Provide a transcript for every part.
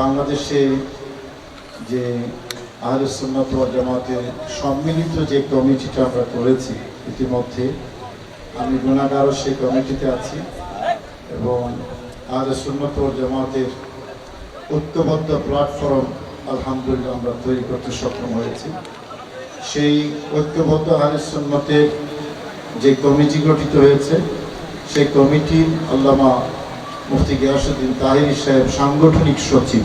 বাংলাদেশে যে আহলে সুন্নাত জামাতের সম্মিলিত যে কমিটিটা আমরা করেছি ইতিমধ্যে, আমি গুণাগারও সেই কমিটিতে আছি এবং আহলে সুন্নাত ওয়াল জামাতের ঐক্যবদ্ধ প্ল্যাটফর্ম আলহামদুলিল্লাহ আমরা তৈরি করতে সক্ষম হয়েছি। সেই ঐক্যবদ্ধ আহলে যে কমিটি গঠিত হয়েছে, সেই কমিটি আল্লামা মুফতি গিয়াসুদ্দিন তাহির সাহেব সাংগঠনিক সচিব।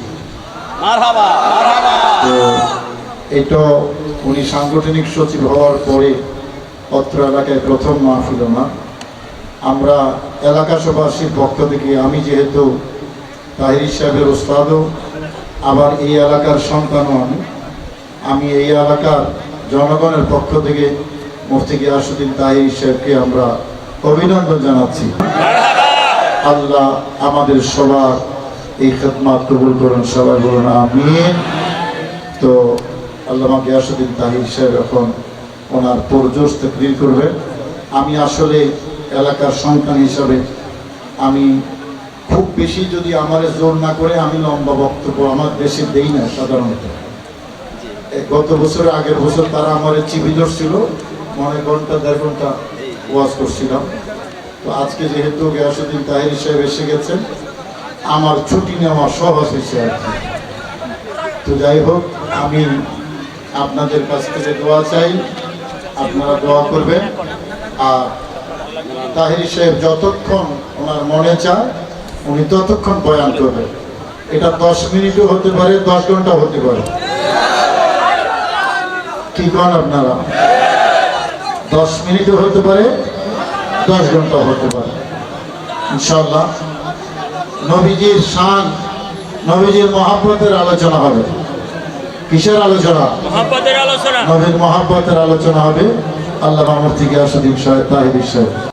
মারহাবা মারহাবা। তো এটা উনি সাংগঠনিক সচিব হওয়ার পরে অত্র এলাকায় প্রথম মাহফিল না আমরা এলাকা এলাকাসবাসীর পক্ষ থেকে আমি যেহেতু তাহির সাহেবের ওস্তাদও আবার এই এলাকার সন্তানও আমি আমি এই এলাকার জনগণের পক্ষ থেকে মুফতি গিয়াসুদ্দিন তাহির সাহেবকে আমরা অভিনন্দন জানাচ্ছি। আল্লাহ আমাদের সবার এই খেদমাত কবুল করুন, সবাই বলুন আমিন। তো আল্লামা গিয়াসুদ্দিন তাহির সাহেব এখন ওনার পরজোশ তকরির করবেন আমি আসলে এলাকার সন্তান হিসাবে আমি খুব বেশি যদি আমার জোর না করে আমি লম্বা বক্তব্য আমার দেশে দেই না সাধারণত। গত বছর আগের বছর তারা আমার চিবি ছিল, মনে ঘণ্টা দেড় ঘণ্টা ওয়াজ করছিলাম। তো আজকে যেহেতু গিয়াসুদ্দিন তাহির সাহেব এসে গেছেন, আমার ছুটি নেওয়া সহজ হয়েছে আর কি। তো যাই হোক, আমি আপনাদের কাছ থেকে দোয়া চাই, আপনারা দোয়া করবেন। আর তাহির সাহেব যতক্ষণ ওনার মনে চায়, উনি ততক্ষণ বয়ান করবেন। এটা দশ মিনিটও হতে পারে, দশ ঘণ্টা হতে পারে। কি কন আপনারা? দশ মিনিটও হতে পারে দশ ঘণ্টা হতে পারে। ইনশাল্লাহ নবীজির শান নবীজির মহাব্বতের আলোচনা হবে। কিসের আলোচনা? নবীর মহাব্বতের আলোচনা হবে। আল্লাহ মামর থেকে আসাদিম সাহেব তাহিদ সাহেব।